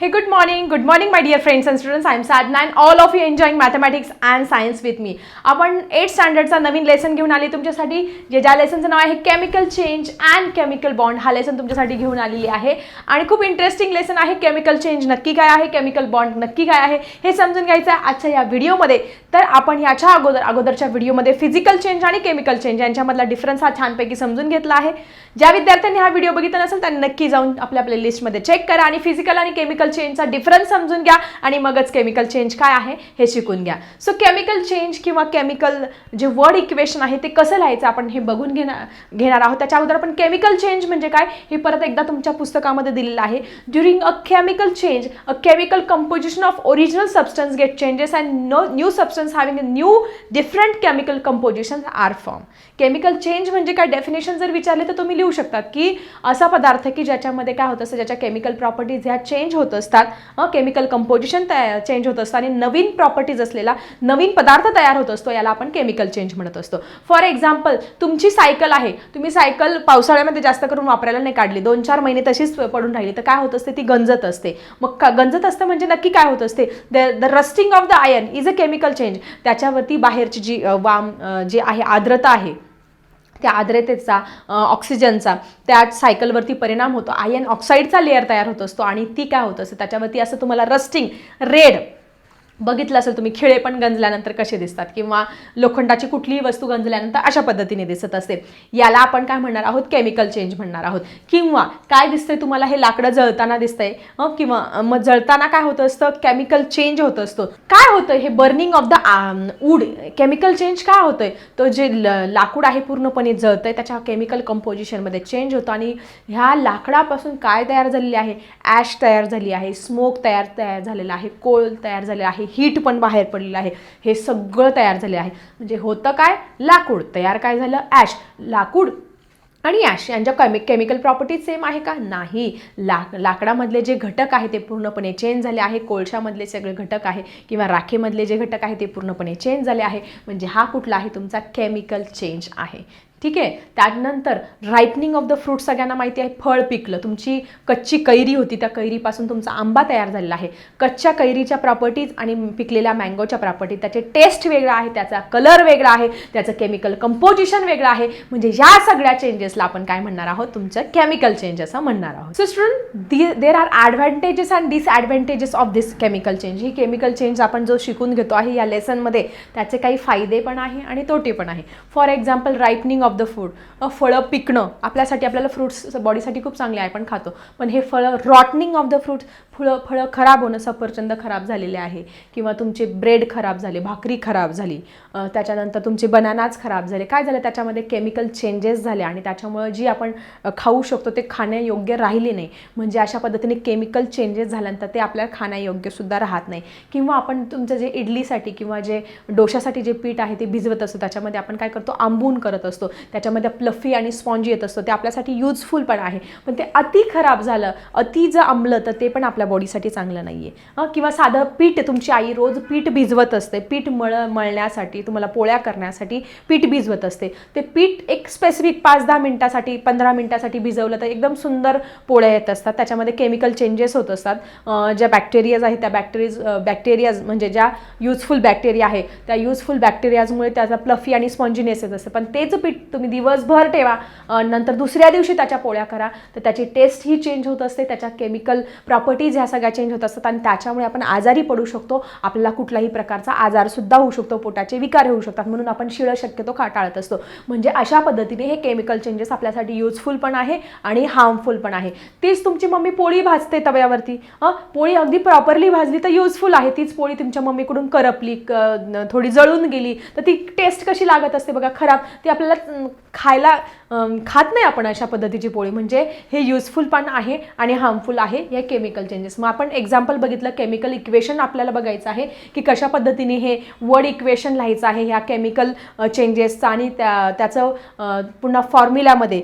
Hey, good morning. Good morning, my dear friends and students. I'm Sadna and all of you enjoying mathematics and science with me. आपण eight स्टँडर्डचा नवीन lesson घेऊन आली तुमच्यासाठी जे ज्या लेसनचं नाव आहे chemical change and chemical bond हा लेसन तुमच्यासाठी घेऊन आलेली आहे आणि खूप इंटरेस्टिंग लेसन आहे केमिकल चेंज नक्की काय आहे केमिकल बॉन्ड नक्की काय आहे हे समजून घ्यायचं आहे आजच्या या व्हिडिओमध्ये तर आपण याच्या अगोदर अगोदरच्या व्हिडिओमध्ये फिजिकल चेंज आणि केमिकल चेंज यांच्यामधला डिफरन्स हा छानपैकी समजून घेतला आहे. ज्या विद्यार्थ्यांनी हा व्हिडिओ बघितला नसेल त्यांनी नक्की जाऊन आपल्या प्लेलिस्टमध्ये चेक करा आणि फिजिकल आणि केमिकल चेंजचा डिफरन्स समजून घ्या आणि मगच केमिकल चेंज काय आहे हे शिकून घ्या. सो केमिकल चेंज किंवा केमिकल जे वर्ड इक्वेशन आहे ते कसं लिहायचं आपण हे बघून घेणार घेणार आहोत. त्याच्या अगोदर आपण केमिकल चेंज म्हणजे काय? हे परत एकदा तुमच्या पुस्तकामध्ये दिलेलं आहे. During a chemical change a chemical composition of original substance get changes and no new substance having a new different chemical composition are form chemical change म्हणजे काय? डेफिनेशन जर विचारले तर तुम्ही लिहू शकतात की असा पदार्थ की ज्याच्यामध्ये काय होत असतं? ज्याच्या केमिकल प्रॉपर्टीज ह्या चेंज होत असतात. केमिकल कंपोजिशन तयार चेंज होत असतं. आणि नवीन प्रॉपर्टीज असलेला नवीन पदार्थ तयार होत असतो याला आपण केमिकल चेंज म्हणत असतो. फॉर एक्झाम्पल तुमची सायकल आहे. तुम्ही सायकल पावसाळ्यामध्ये जास्त करून वापरायला नाही काढली. दोन चार महिने तशीच पडून राहिली. तर काय होत असते? ती गंजत असते. मग का गंजत असतं म्हणजे नक्की काय होत असते? The the rusting of the iron is a chemical change त्याच्यावरती बाहेरची जी वाम जे जी आहे आर्द्रता आहे त्या आर्द्रतेचा ऑक्सिजनचा त्या सायकलवरती परिणाम होतो. आयन ऑक्साईडचा लेअर तयार होत असतो आणि ती काय होत असते? त्याच्यावरती असं तुम्हाला रस्टिंग रेड बघितलं असेल तुम्ही खिळे पण गंजल्यानंतर कसे दिसतात किंवा लोखंडाची कुठलीही वस्तू गंजल्यानंतर अशा पद्धतीने दिसत असते. याला आपण काय म्हणणार आहोत? केमिकल चेंज म्हणणार आहोत. किंवा काय दिसतंय तुम्हाला हे लाकडं जळताना दिसतंय? किंवा मग जळताना काय होत असतं? केमिकल चेंज होत असतो. काय होतं हे burning of the wood chemical change काय होतंय? तो जे ल- लाकूड आहे पूर्णपणे जळतंय त्याच्या केमिकल कंपोजिशनमध्ये चेंज होतो आणि ह्या लाकडापासून काय तयार झालेली आहे? ॲश तयार झाली आहे स्मोक तयार तयार झालेला आहे कोल तयार झालेला आहे हीट पण बाहेर पडलेलं आहे. हे सगळं तयार झाले आहे. म्हणजे होतं काय? लाकूड. तयार काय झालं? ॲश लाकूड आणि ॲश यांच्या केमि केमिकल प्रॉपर्टीज सेम आहे का? नाही. लाक लाकडामधले जे घटक आहे ते पूर्णपणे चेंज झाले आहे. कोळशामधले सगळे घटक आहे किंवा राखेमधले जे घटक आहे ते पूर्णपणे चेंज झाले आहे. म्हणजे हा कुठला आहे? तुमचा केमिकल चेंज आहे. ठीक आहे? त्यानंतर रायटनिंग ऑफ द फ्रूट सगळ्यांना माहिती आहे फळ पिकलं. तुमची कच्ची कैरी होती त्या कैरीपासून तुमचा आंबा तयार झालेला आहे. कच्च्या कैरीच्या प्रॉपर्टीज आणि पिकलेल्या मँगोच्या प्रॉपर्टीज त्याचे टेस्ट वेगळा आहे त्याचा कलर वेगळा आहे त्याचं केमिकल कंपोजिशन वेगळं आहे. म्हणजे या सगळ्या चेंजेसला आपण काय म्हणणार आहोत? तुमचं केमिकल चेंज असं म्हणणार आहोत. So student there are advantages and disadvantages of this chemical change he chemical change आपण जो शिकून घेतो आहे या लेसनमध्ये त्याचे काही फायदे पण आहे आणि तोटे पण आहे. For example ripening of the food फळं पिकणं आपल्यासाठी आपल्याला फ्रूट्स बॉडीसाठी खूप चांगले आहे आपण खातो. पण हे फळं रॉटनिंग ऑफ द फ्रूट्स फळं फळं खराब होणं सफरचंद खराब झालेले आहे. किंवा तुमचे ब्रेड खराब झाले भाकरी खराब झाली त्याच्यानंतर तुमचे बनानाच खराब झाले. काय झालं त्याच्यामध्ये केमिकल चेंजेस झाले आणि त्याच्यामुळं जी आपण खाऊ शकतो ते खाण्यायोग्य राहिले नाही. म्हणजे अशा पद्धतीने केमिकल चेंजेस झाल्यानंतर ते आपल्याला खाण्यायोग्य सुद्धा राहत नाही. किंवा आपण तुमचं जे इडलीसाठी किंवा जे डोशासाठी जे पीठ आहे ते भिजवत असतो त्याच्यामध्ये आपण काय करतो आंबून करत असतो. त्याच्यामध्ये प्लफी आणि स्पॉन्जी येत असतो ते आपल्यासाठी युजफुल पण आहे. पण ते अति खराब झालं अति जर आंबलं तर ते पण आपल्या बॉडीसाठी चांगलं नाही आहे किंवा साधं पीठ तुमची आई रोज पीठ भिजवत असते. पीठ मळ मळण्यासाठी तुम्हाला पोळ्या करण्यासाठी पीठ भिजवत असते. ते पीठ एक स्पेसिफिक पाच दहा मिनटासाठी पंधरा मिनटासाठी भिजवलं तर एकदम सुंदर पोळ्या येत असतात. त्याच्यामध्ये केमिकल चेंजेस होत असतात. ज्या बॅक्टेरियाज आहेत त्या बॅक्टेरियाज बॅक्टेरियाज म्हणजे ज्या युजफुल बॅक्टेरिया आहे त्या युजफुल बॅक्टेरियाजमुळे त्याचा प्लफी आणि स्पॉन्जिनेस येत असतं. पण तेच पीठ तुम्ही दिवसभर ठेवा. नंतर दुसऱ्या दिवशी त्याच्या पोळ्या करा. तर त्याची टेस्ट ही चेंज होत असते. त्याच्या केमिकल प्रॉपर्टीज ह्या सगळ्या चेंज होत असतात. आणि त्याच्यामुळे आपण आजारी पडू शकतो. आपल्याला कुठलाही प्रकारचा आजारसुद्धा होऊ शकतो. पोटाचे विकार होऊ शकतात. म्हणून आपण शिळं शक्यतो खा टाळत असतो. म्हणजे अशा पद्धतीने हे केमिकल चेंजेस आपल्यासाठी युजफुल पण आहे आणि हार्मफुल पण आहे. तीच तुमची मम्मी पोळी भाजते तव्यावरती. हं पोळी अगदी प्रॉपरली भाजली तर युजफुल आहे. तीच पोळी तुमच्या मम्मीकडून करपली क थोडी जळून गेली तर ती टेस्ट कशी लागत असते बघा खराब. ती आपल्याला खायला खात नाही आपण अशा पद्धतीची पोळी. म्हणजे हे युजफुल पण आहे आणि हार्मफुल आहे या केमिकल चेंजेस मग आपण एक्झाम्पल बघितलं केमिकल इक्वेशन आपल्याला बघायचं आहे की कशा पद्धतीने हे वर्ड इक्वेशन लिहायचं आहे ह्या केमिकल चेंजेसचं आणि त्या त्याचं पुन्हा फॉर्म्युल्यामध्ये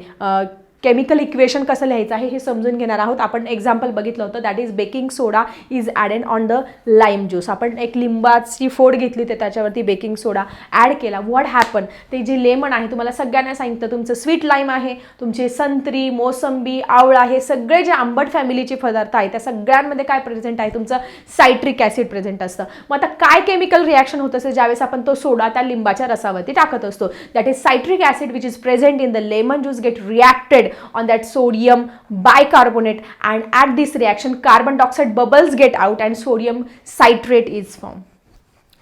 केमिकल इक्वेशन कसं लिहायचं आहे हे समजून घेणार आहोत. आपण एक्झाम्पल बघितलं होतं that is baking soda is added on the lime juice आपण एक लिंबाची फोड घेतली ते त्याच्यावरती बेकिंग सोडा ॲड केला. व्हॉट हॅपन ते जे लेमन आहे तुम्हाला सगळ्यांना सांगितलं तुमचं स्वीट लाईम आहे तुमचे संत्री मोसंबी आवळा हे सगळे जे आंबट फॅमिलीचे पदार्थ आहेत त्या सगळ्यांमध्ये काय प्रेझेंट आहे? तुमचं सायट्रिक ॲसिड प्रेझेंट असतं. मग आता काय केमिकल रिॲक्शन होत असेल ज्यावेळेस आपण तो सोडा त्या लिंबाच्या रसावरती टाकत असतो? That is citric acid which is present in the lemon juice get reacted on that sodium bicarbonate. And at this reaction carbon dioxide bubbles get out and sodium citrate is formed.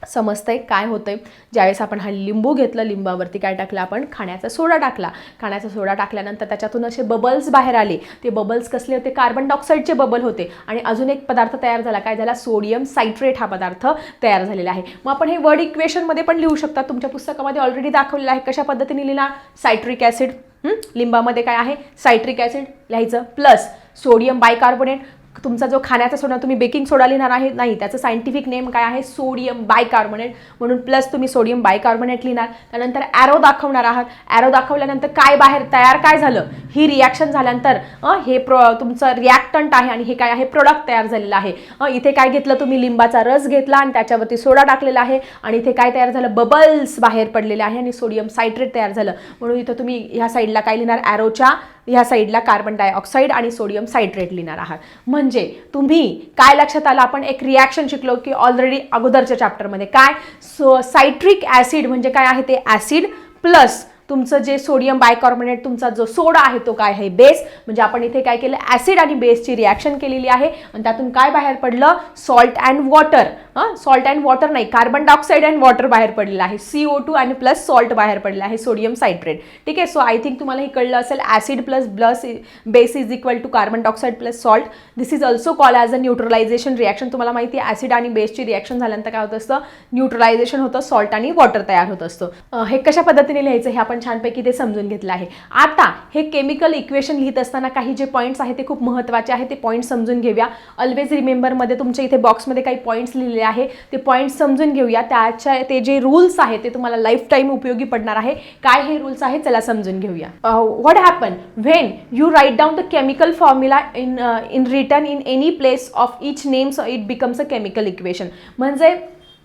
समजतंय काय होतंय? ज्यावेळेस आपण हा लिंबू घेतलं लिंबावरती काय टाकलं आपण? खाण्याचा सोडा टाकला. खाण्याचा सोडा टाकल्यानंतर त्याच्यातून असे बबल्स बाहेर आले. ते बबल्स कसले होते? कार्बन डायऑक्साईडचे बबल होते. आणि अजून एक पदार्थ तयार झाला. काय झाला? सोडियम सायट्रेट हा पदार्थ तयार झालेला आहे. मग आपण हे वर्ड इक्वेशनमध्ये पण लिहू शकता. तुमच्या पुस्तकामध्ये ऑलरेडी दाखवलेलं आहे. कशा पद्धतीने लिहिला? सायट्रिक ॲसिड लिंबामध्ये काय आहे? सायट्रिक ॲसिड लिहायचं. प्लस सोडियम बायकार्बोनेट तुमचा जो खाण्याचा सोडा तुम्ही बेकिंग सोडा लिहिणार आहे नाही त्याचं सायंटिफिक नेम काय आहे? सोडियम बायकार्बोनेट म्हणून प्लस तुम्ही सोडियम बायकार्बोनेट लिहिणार. त्यानंतर ॲरो दाखवणार आहात. ॲरो दाखवल्यानंतर काय बाहेर तयार काय झालं? ही रिॲक्शन झाल्यानंतर हे प्रो तुमचं रिॲक्टंट आहे आणि हे काय आहे? प्रोडक्ट तयार झालेलं आहे. इथे काय घेतलं तुम्ही? लिंबाचा रस घेतला आणि त्याच्यावरती सोडा टाकलेला आहे. आणि इथे काय तयार झालं? बबल्स बाहेर पडलेले आहे आणि सोडियम सायट्रेट तयार झालं. म्हणून इथं तुम्ही ह्या साईडला काय लिहिणार? ॲरोच्या ह्या साईडला कार्बन डायऑक्साईड आणि सोडियम सायट्रेट लिहिणार आहात. म्हणजे तुम्ही काय लक्षात आलं? आपण एक रिॲक्शन शिकलो की ऑलरेडी अगोदरच्या चॅप्टरमध्ये काय? सो सायट्रिक ॲसिड म्हणजे काय आहे ते? ॲसिड प्लस तुमचं जे सोडियम बायकार्बोनेट तुमचा जो सोडा आहे तो काय आहे? बेस. म्हणजे आपण इथे काय केलं? ॲसिड आणि बेसची रिॲक्शन केलेली आहे. आणि त्यातून काय बाहेर पडलं? सॉल्ट अँड वॉटर हां? सॉल्ट अँड वॉटर नाही कार्बन डायऑक्साईड अँड वॉटर बाहेर पडलेलं आहे. सी ओ टू आणि प्लस सॉल्ट बाहेर पडलेलं आहे सोडियम सायट्रेट ठीक आहे? सो आय थिंक तुम्हाला हे कळलं असेल acid plus plus base is equal to carbon dioxide plus salt this is also call as a neutralization reaction तुम्हाला माहिती आहे ॲसिड आणि बेसची रिॲक्शन झाल्यानंतर काय होत असतं? न्यूट्रलायझेशन होतं सॉल्ट आणि वॉटर तयार होत असतं. हे कशा पद्धतीने लिहायचं? हे आपण छानपैकी ते समजून घेतलं आहे. आता हे केमिकल इक्वेशन लिहित असताना काही जे पॉईंट्स आहेत ते खूप महत्त्वाचे आहे ते पॉईंट्स समजून घेऊया. ऑलवेज रिमेंबरमध्ये तुमच्या इथे बॉक्समध्ये काही पॉईंट्स लिहिलेले आहे. ते पॉईंट्स समजून घेऊया. त्याच्या ते जे रूल्स आहेत ते तुम्हाला लाईफ टाईम उपयोगी पडणार आहे. काय हे रूल्स आहेत त्याला समजून घेऊया. What happen when you write down the chemical formula in in return in any place of each names it becomes a chemical equation म्हणजे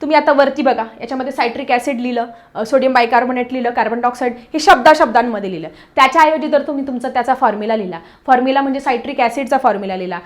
तुम्ही आता वरती बघा याच्यामध्ये सायट्रिक ॲसिड लिहिलं सोडियम बायकार्बोनेट लिहिलं कार्बन डायऑक्साईड हे शब्दा शब्दांमध्ये लिहिलं. त्याच्याऐवजी जर तुम्ही तुमचा त्याचा फॉर्म्युला लिहिला फॉर्म्युला म्हणजे सायट्रिक ॲसिडचा फॉर्म्युला लिहिला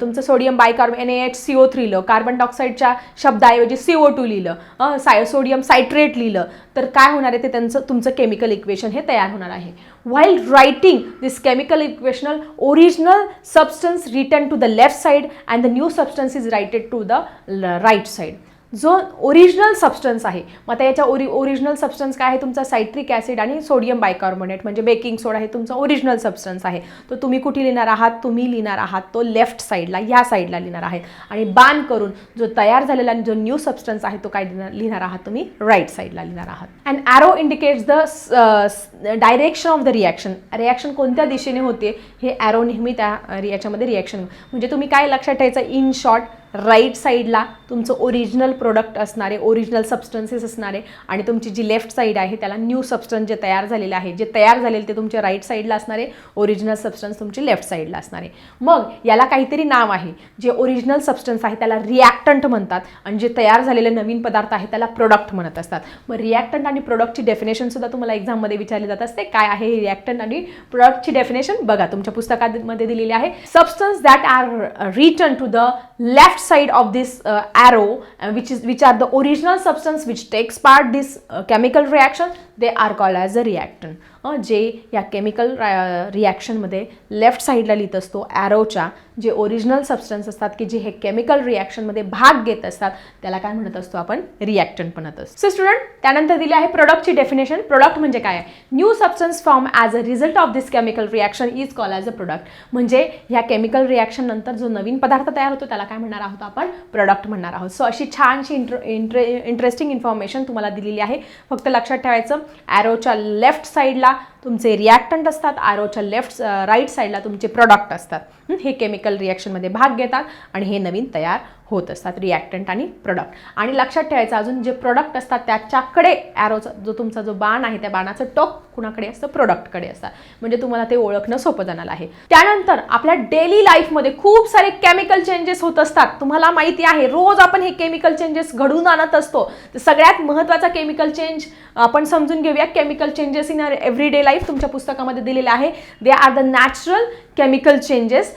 तुमचं sodium bicarb N H C O three लिहिलं कार्बन डायऑक्साईडच्या शब्दाऐवजी सी ओ टू लिहिलं साय सोडियम सायट्रेट लिहिलं तर काय होणार आहे ते त्यांचं तुमचं केमिकल इक्वेशन हे तयार होणार आहे. While writing this chemical इक्वेशनल original substance written to the left side and the new substance is written to the right right side. जो ओरिजिनल सबस्टन्स आहे. मग आता याच्या ओरि ओरिजिनल सबस्टन्स काय आहे? तुमचा सायट्रिक ॲसिड आणि सोडियम बायकार्बोनेट म्हणजे बेकिंग सोडा हे तुमचा ओरिजिनल सबस्टन्स आहे. तो तुम्ही कुठे लिहिणार आहात? तुम्ही लिहिणार आहात तो लेफ्ट साईडला ह्या साईडला लिहिणार आहे. आणि बाण करून जो तयार झालेला जो न्यू सबस्टन्स आहे तो काय लिहिणार लिहिणार आहात तुम्ही? राईट साईडला लिहिणार आहात. And arrow indicates the direction of the reaction reaction कोणत्या दिशेने होते? हे ॲरो नेहमी त्या याच्यामध्ये रिॲक्शन म्हणजे तुम्ही काय लक्षात ठेवायचं? इन शॉर्ट राईट साईडला तुमचं ओरिजिनल प्रोडक्ट असणारे ओरिजिनल सबस्टन्सेस असणारे आणि तुमची जी लेफ्ट साईड आहे त्याला न्यू सबस्टन्स जे तयार झालेले आहे जे तयार झालेले ते तुमच्या राईट साईडला असणारे ओरिजिनल सबस्टन्स तुमचे लेफ्ट साईडला असणारे. मग याला काहीतरी नाव आहे जे ओरिजिनल सबस्टन्स आहे त्याला रिॲक्टंट म्हणतात आणि जे तयार झालेले नवीन पदार्थ आहे त्याला प्रोडक्ट म्हणत असतात. मग रिॲक्टंट आणि प्रोडक्टची डेफिनेशनसुद्धा तुम्हाला एक्झाममध्ये विचारली जात असते काय आहे हे रिॲक्टंट आणि प्रोडक्टची डेफिनेशन बघा तुमच्या पुस्तकामध्ये दिलेली आहे. Substance that are return to the left side of this uh, arrow uh, which is which are the original substance which takes part this uh, chemical reaction they are called as a reactant जे या chemical रिॲक्शनमध्ये left साईडला लिहित असतो ॲरोच्या जे original substance असतात की जे हे केमिकल रिॲक्शनमध्ये भाग घेत असतात त्याला काय म्हणत असतो आपण? रिॲक्टंट म्हणत असतो. सो स्टुडंट त्यानंतर दिली आहे प्रोडक्टची डेफिनेशन प्रोडक्ट म्हणजे काय? आहे new substance form as a result of this chemical reaction is call as a product म्हणजे ह्या केमिकल रिॲक्शन नंतर जो नवीन पदार्थ तयार होतो त्याला काय म्हणणार आहोत आपण? प्रोडक्ट म्हणणार आहोत. सो अशी छानशी इंट्र इंटरे इंटरेस्टिंग इन्फॉर्मेशन तुम्हाला दिलेली आहे. फक्त लक्षात ठेवायचं ॲरोच्या लेफ्ट साईडला tá? तुमचे रिॲक्टंट असतात आरोच्या लेफ्ट राईट साईडला तुमचे प्रॉडक्ट असतात. हे केमिकल रिॲक्शनमध्ये भाग घेतात आणि हे नवीन तयार होत असतात रिॲक्टंट आणि प्रोडक्ट आणि लक्षात ठेवायचं अजून जे प्रोडक्ट असतात त्याच्याकडे ॲरोचा जो तुमचा जो बाण आहे त्या बाणाचं टोक कुणाकडे असतं? प्रोडक्टकडे असतात म्हणजे तुम्हाला ते ओळखणं सोपं जाणार आहे. त्यानंतर आपल्या डेली लाईफमध्ये खूप सारे केमिकल चेंजेस होत असतात. तुम्हाला माहिती आहे रोज आपण हे केमिकल चेंजेस घडवून आणत असतो. तर सगळ्यात महत्त्वाचा केमिकल चेंज आपण समजून घेऊया. Chemical changes in every day life तुमच्या पुस्तकामध्ये दिलेलं आहे. They are the natural chemical changes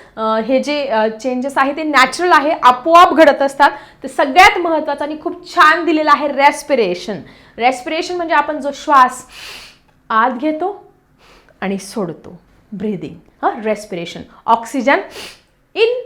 हे जे चेंजेस आहे ते नॅचरल आहे आपोआप घडत असतात. तर सगळ्यात महत्त्वाचं आणि खूप छान दिलेलं आहे रेस्पिरेशन रेस्पिरेशन म्हणजे आपण जो श्वास आत घेतो आणि सोडतो. ब्रिदिंग हां respiration oxygen in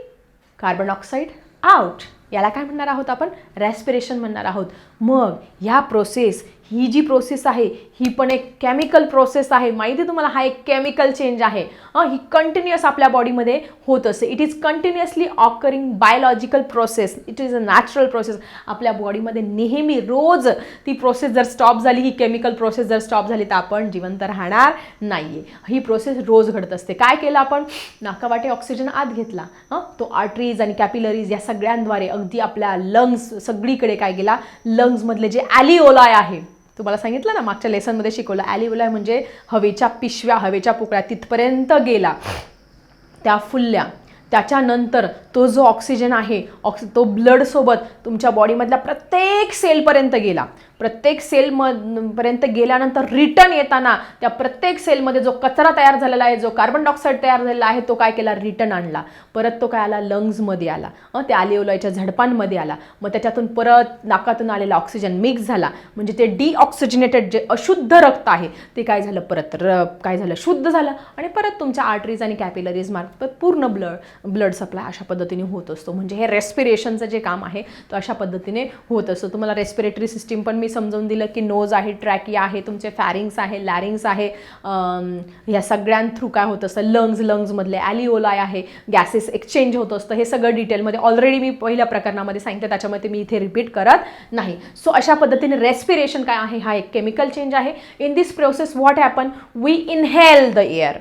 carbon oxide out याला काय म्हणणार आहोत आपण? रेस्पिरेशन म्हणणार आहोत. मग ह्या प्रोसेस ही जी प्रोसेस आहे ही पण एक केमिकल प्रोसेस आहे. माहिती आहे तुम्हाला? हा एक केमिकल चेंज आहे. हं, ही कंटिन्युअस आपल्या बॉडीमध्ये होत असते. It is continuously occurring biological process it is a natural process आपल्या बॉडीमध्ये नेहमी रोज ती प्रोसेस जर स्टॉप झाली ही केमिकल प्रोसेस जर स्टॉप झाली तर आपण जिवंत राहणार नाही आहे ही प्रोसेस रोज घडत असते. काय केलं आपण? नाकावाटे ऑक्सिजन आत घेतला. हां तो आर्टरीज आणि कॅपिलरीज या सगळ्यांद्वारे अगदी आपल्या लंग्स सगळीकडे काय गेला लंग्समधले जे ॲलिओलाय आहे तुम्हाला सांगितलं ना मागच्या लेसनमध्ये शिकवलं ॲलिवलाय म्हणजे हवेच्या पिशव्या हवेच्या पोकळ्या तिथपर्यंत गेला. त्या फुलल्या. त्याच्यानंतर तो जो ऑक्सिजन आहे ऑक्सि तो ब्लडसोबत तुमच्या बॉडीमधल्या प्रत्येक सेलपर्यंत गेला. प्रत्येक सेलमपर्यंत गेल्यानंतर रिटर्न येताना त्या प्रत्येक सेलमध्ये जो कचरा तयार झालेला आहे जो कार्बन डायऑक्साईड तयार झालेला आहे तो काय केला? रिटर्न आणला. परत तो काय आला? लंग्समध्ये आला. त्या आलिओलायच्या झडपांमध्ये आला. मग त्याच्यातून परत नाकातून आलेला ऑक्सिजन मिक्स झाला. म्हणजे ते डिऑक्सिजनेटेड जे अशुद्ध रक्त आहे ते काय झालं? परत र काय झालं? शुद्ध झालं. आणि परत तुमच्या आर्टरीज आणि कॅपिलरीज मार्फत पूर्ण ब्लड ब्लड सप्लाय अशा पद्धतीने होत असतो. म्हणजे हे रेस्पिरेशनचं जे काम आहे तो अशा पद्धतीने होत असतो. तुम्हाला रेस्पिरेटरी सिस्टीम पण मी समजून दिलं की नोज आहे ट्रॅकी आहे तुमचे फॅरिंग्स आहे लॅरिंग्स आहे ह्या सगळ्यां थ्रू काय होत असतं? लंग्स लंग्समधले ॲलिओलाय आहे गॅसेस एक्सचेंज होत असतं. हे सगळं डिटेलमध्ये ऑलरेडी मी पहिल्या प्रकरणामध्ये सांगितलं त्याच्यामध्ये मी इथे रिपीट करत नाही. सो अशा पद्धतीने रेस्पिरेशन काय आहे? हा एक केमिकल चेंज आहे. In this process what happen we inhale the air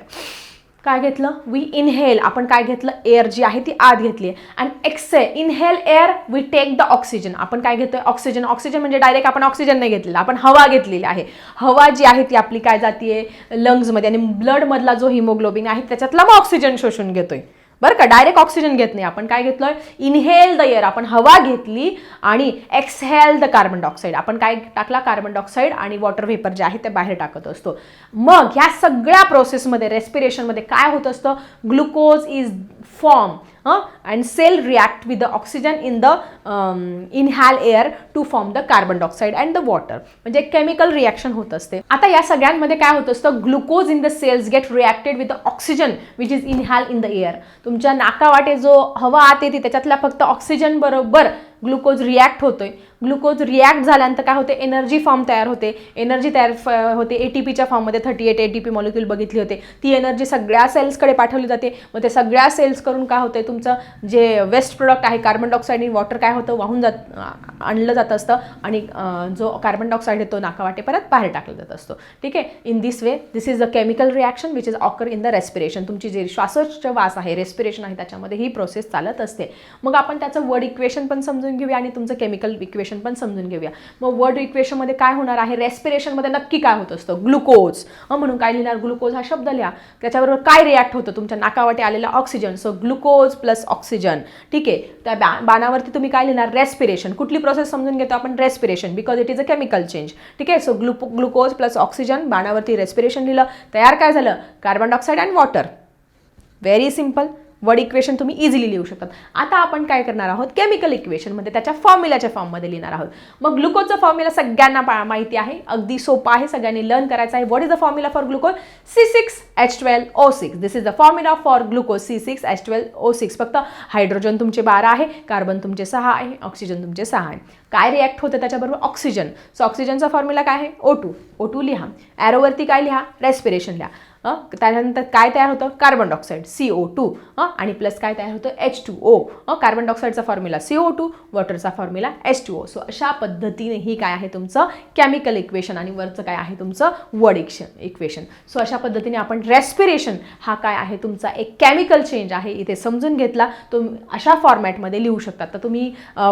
काय घेतलं? वी इनहेल आपण काय घेतलं? एअर जी आहे ती आत घेतली आहे. And exe inhale air we take the oxygen आपण काय घेतोय? ऑक्सिजन ऑक्सिजन म्हणजे डायरेक्ट आपण ऑक्सिजन नाही घेतलेला. आपण हवा घेतलेली आहे. हवा जी आहे ती आपली काय जातीये? लंग्समध्ये आणि ब्लडमधला जो हिमोग्लोबिन आहे त्याच्यातला मग ऑक्सिजन शोषून घेतोय. बरं का डायरेक्ट ऑक्सिजन घेत नाही. आपण काय घेतलोय? इनहेल द एअर आपण हवा घेतली आणि एक्सहेल द कार्बन डायऑक्साईड आपण काय टाकला? कार्बन डायऑक्साईड आणि वॉटर व्हेपर जे आहे ते बाहेर टाकत असतो. मग ह्या सगळ्या प्रोसेसमध्ये रेस्पिरेशनमध्ये काय होत असतं? Glucose is form and cell with with the oxygen in the inhale air to form the carbon dioxide and the water म्हणजे केमिकल रिॲक्शन होत असते. आता या सगळ्यांमध्ये काय होत असतं? Glucose in the cells get reacted with the oxygen which is inhale in the air तुमच्या नाकावाटे जो हवा आत येते त्याच्यातल्या फक्त ऑक्सिजन बरोबर ग्लुकोज रिॲक्ट होतोय. ग्लुकोज रिॲक्ट झाल्यानंतर काय होते? एनर्जी फॉर्म तयार होते. एनर्जी तयार फ- होते ए टी पीच्या फॉर्ममध्ये. Thirty eight A T P molecule बघितली होते. ती एनर्जी सगळ्या सेल्सकडे पाठवली जाते. मग ते सगळ्या सेल्स करून काय होते? तुमचं जे वेस्ट प्रोडक्ट आहे कार्बन डायऑक्साईड आणि वॉटर काय होतं? वाहून जात आणलं जात असतं. आणि जो कार्बन डायऑक्साईड आहे तो नाकावाटे परत बाहेर टाकला जात असतो. ठीक आहे? In this way this is a chemical reaction which is occur in the respiration तुमची जे श्वासोच्छवास आहे रेस्पिरेशन आहे त्याच्यामध्ये ही प्रोसेस चालत असते. मग आपण त्याचं वर्ड इक्वेशन पण समजून घेऊया आणि तुमचं केमिकल इक्वेशन पण समजून घेऊया. मग वर्ड इक्वेशनमध्ये काय होणार आहे? रेस्पिरेशनमध्ये नक्की काय होत असतं? ग्लुकोज म्हणून काय लिहिणार? ग्लुकोज हा शब्द लिहा. त्याच्याबरोबर काय रिॲक्ट होतं? तुमच्या नाकावाटे आलेला oxygen so glucose plus oxygen ठीक आहे? त्या बा बाणावरती तुम्ही काय लिहिणार? रेस्पिरेशन कुठली प्रोसेस समजून घेतो आपण? Respiration because it is a chemical change ठीक आहे? So gluco glucose plus oxygen बाणावरती respiration लिहिलं. तयार काय झालं? Carbon dioxide and water very simple word equation तुम्ही इझिली लिहू शकतात आता आपण काय करणार आहोत? केमिकल इक्वेशनमध्ये त्याच्या फॉर्म्युलाच्या फॉर्ममध्ये लिहिणार आहोत. मग ग्लुकोजचा फॉर्म्युला सगळ्यांना पा माहिती आहे. अगदी सोपा आहे. सगळ्यांनी लर्न करायचं आहे. What is the formula for glucose C six H twelve O six this is the formula for glucose C six H twelve O six फक्त हायड्रोजन तुमचे बारा आहे. कार्बन तुमचे सहा आहे. ऑक्सिजन तुमचे सहा आहे. काय रिॲक्ट होतं त्याच्याबरोबर? ऑक्सिजन सो ऑक्सिजनचा फॉर्म्युला काय आहे? ओ टू ओ टू लिहा. ॲरोवरती काय लिहा? रेस्पिरेशन लिहा. त्यानंतर काय तयार होतं? Carbon dioxide C O two आणि प्लस काय तयार होतं? एच टू ओ कार्बन डायऑक्साईडचा formula C O two वॉटरचा formula H two O so अशा पद्धतीने ही काय आहे तुमचं केमिकल इक्वेशन आणि वरचं काय आहे तुमचं वर्ड इक्शन इक्वेशन सो अशा पद्धतीने आपण रेस्पिरेशन हा काय आहे? तुमचा एक केमिकल चेंज आहे. इथे समजून घेतला. तुम अशा फॉर्मॅटमध्ये लिहू शकतात. तर तुम्ही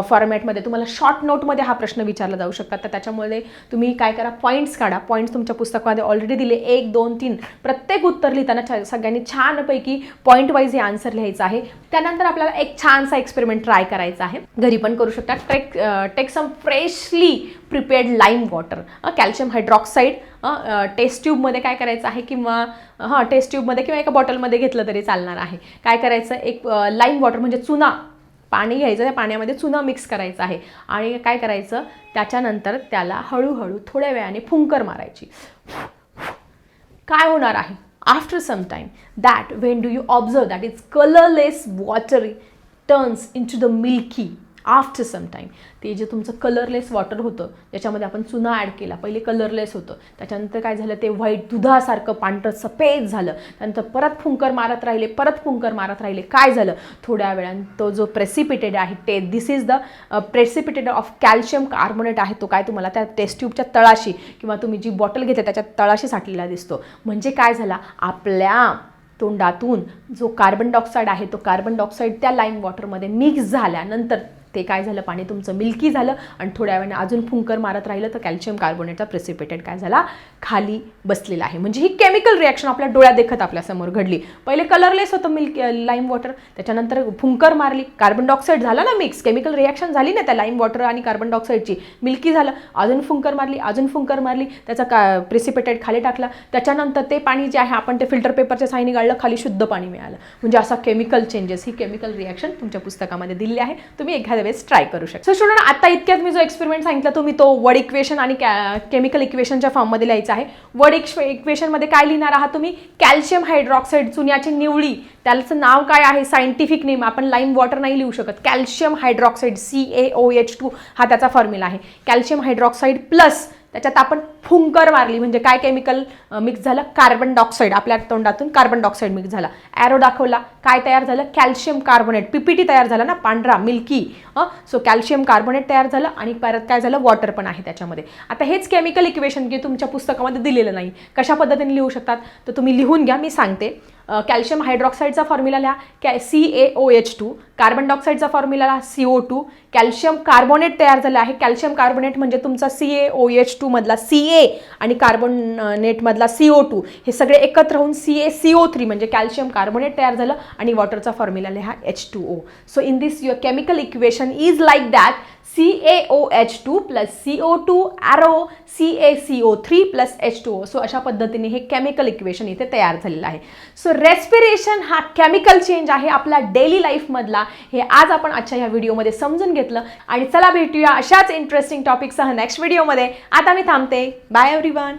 फॉर्मॅटमध्ये तुम्हाला शॉर्ट नोटमध्ये हा प्रश्न विचारला जाऊ शकतात. तर त्याच्यामुळे तुम्ही काय करा? पॉईंट्स काढा. पॉईंट्स तुमच्या पुस्तकामध्ये ऑलरेडी दिले. एक दोन तीन. प्रत्येक प्रत्येक उत्तर लिहिताना सगळ्यांनी छानपैकी पॉईंट वाईज हे आन्सर लिहायचं आहे. त्यानंतर आपल्याला एक छानसा एक्सपेरिमेंट ट्राय करायचा आहे. घरी पण करू शकता. Take take some freshly prepared lime water calcium hydroxide test ट्यूबमध्ये काय करायचं आहे किंवा हां टेस्ट ट्यूबमध्ये किंवा एका बॉटलमध्ये घेतलं तरी चालणार आहे. काय करायचं? एक लाईम वॉटर म्हणजे चुना. पाणी घ्यायचं त्या पाण्यामध्ये चुना मिक्स करायचं आहे. आणि काय करायचं? त्याच्यानंतर त्याला हळूहळू थोड्या वेळाने फुंकर मारायची. काय होणार आहे? After some time that when do you observe that is colourless water turns into the milky after some time ते जे तुमचं कलरलेस वॉटर होतं ज्याच्यामध्ये आपण चुना ॲड केला पहिले कलरलेस होतं. त्याच्यानंतर काय झालं ते व्हाईट दुधासारखं पांढरं सफेद झालं. त्यानंतर परत फुंकर मारत राहिले परत फुंकर मारत राहिले. काय झालं? थोड्या वेळानं तो जो प्रेसिपिटेड आहे ते this is the precipitated of calcium carbonate आहे तो काय तुम्हाला त्या टेस्ट ट्यूबच्या तळाशी किंवा तुम्ही जी बॉटल घेते त्याच्या तळाशी साठलेला दिसतो. म्हणजे काय झाला? आपल्या तोंडातून जो कार्बन डायऑक्साईड आहे तो कार्बन डायऑक्साईड त्या लाईम वॉटरमध्ये मिक्स झाल्यानंतर ते काय झालं? पाणी तुमचं मिल्की झालं आणि थोड्या वेळाने अजून फुंकर मारत राहिलं तर कॅल्शियम कार्बोनेटचा प्रेसिपिटेट काय झाला? खाली बसलेला आहे. म्हणजे ही केमिकल रिॲक्शन आपल्या डोळ्यात देखत आपल्यासमोर घडली. पहिले कलरलेस होतं मिल्क लाईम वॉटर त्याच्यानंतर फुंकर मारली. कार्बन डायऑक्साईड झाला ना मिक्स केमिकल रिॲक्शन झाली ना त्या लाईम वॉटर आणि कार्बन डायऑक्साईडची मिल्की झालं. अजून फुंकर मारली अजून फुंकर मारली. त्याचा का प्रेसिपिटेट खाली टाकला. त्याच्यानंतर ते पाणी जे आहे आपण ते फिल्टर पेपरच्या साईने गाळलं. खाली शुद्ध पाणी मिळालं. म्हणजे असा केमिकल चेंजेस ही केमिकल रिॲक्शन तुमच्या पुस्तकामध्ये दिलेली आहे. तुम्ही एखाद्या वेळेस ट्राय करू शकता. सो स्टुडंट आता इतक्यात मी जो एक्सपेरिमेंट सांगितला तुम्ही तो वर्ड इक्वेशन आणि केमिकल इक्वेशनच्या फॉर्ममध्ये लिहायचा आहे. वर्ड इक्वेशनमध्ये काय लिहिणार आहात तुम्ही? कॅल्शियम हायड्रॉक्साईड चुन्याची निवळी. त्याचं नाव काय आहे? सायंटिफिक नेम आपण लाईम वॉटर नाही लिहू शकत. Calcium hydroxide C A O H two हा त्याचा फॉर्म्युला आहे. कॅल्शियम हायड्रॉक्साईड प्लस त्याच्यात आपण फुंकर मारली म्हणजे काय केमिकल मिक्स झालं? कार्बन डायऑक्साईड आपल्या तोंडातून कार्बन डायऑक्साईड मिक्स झाला. ॲरो दाखवला. काय तयार झालं? कॅल्शियम कार्बोनेट पीपीटी तयार झाला ना? पांढरा मिल्की सो कॅल्शियम कार्बोनेट तयार झालं आणि परत काय झालं? वॉटर पण आहे त्याच्यामध्ये. आता हेच केमिकल इक्वेशन की तुमच्या पुस्तकामध्ये दिलेलं नाही. कशा पद्धतीने लिहू शकतात? तर तुम्ही लिहून घ्या मी सांगते. कॅल्शियम हायड्रॉक्साईडचा फॉर्म्युला लिहा. कॅ C A O H two carbon डायऑक्साईडचा formula C O two calcium carbonate तयार झालं आहे. कॅल्शियम कार्बोनेट म्हणजे तुमचा सी ए ओ एच टूमधला सी ए आणि कार्बोनेटमधला सी ओ टू हे सगळे एकत्र होऊन C A C O three म्हणजे कॅल्शियम कार्बोनेट तयार झालं आणि वॉटरचा फॉर्म्युला लिहा H two O so in this your chemical equation is like that C A O H two plus C O two arrow C A C O three plus H two O so अशा पद्धतीने हे chemical equation इथे तयार झालेलं आहे. So respiration हा chemical change आहे आपल्या डेली लाईफमधला हे आज आपण आजच्या ह्या व्हिडिओमध्ये समजून घेतलं. आणि चला भेटूया अशाच इंटरेस्टिंग टॉपिकसह नेक्स्ट व्हिडिओमध्ये आता मी थांबते. Bye everyone